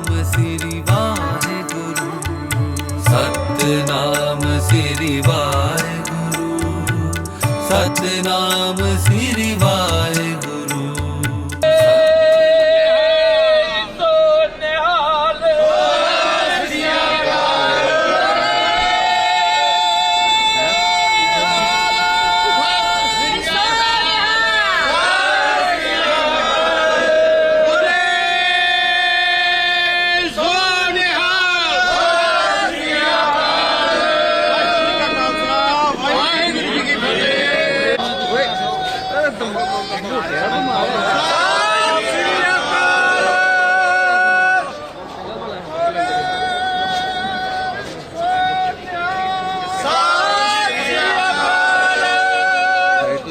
Satnam Sri Waheguru. Satnam Sri Waheguru. Satnam Sri Waheguru. 怎么，怎么不别的吗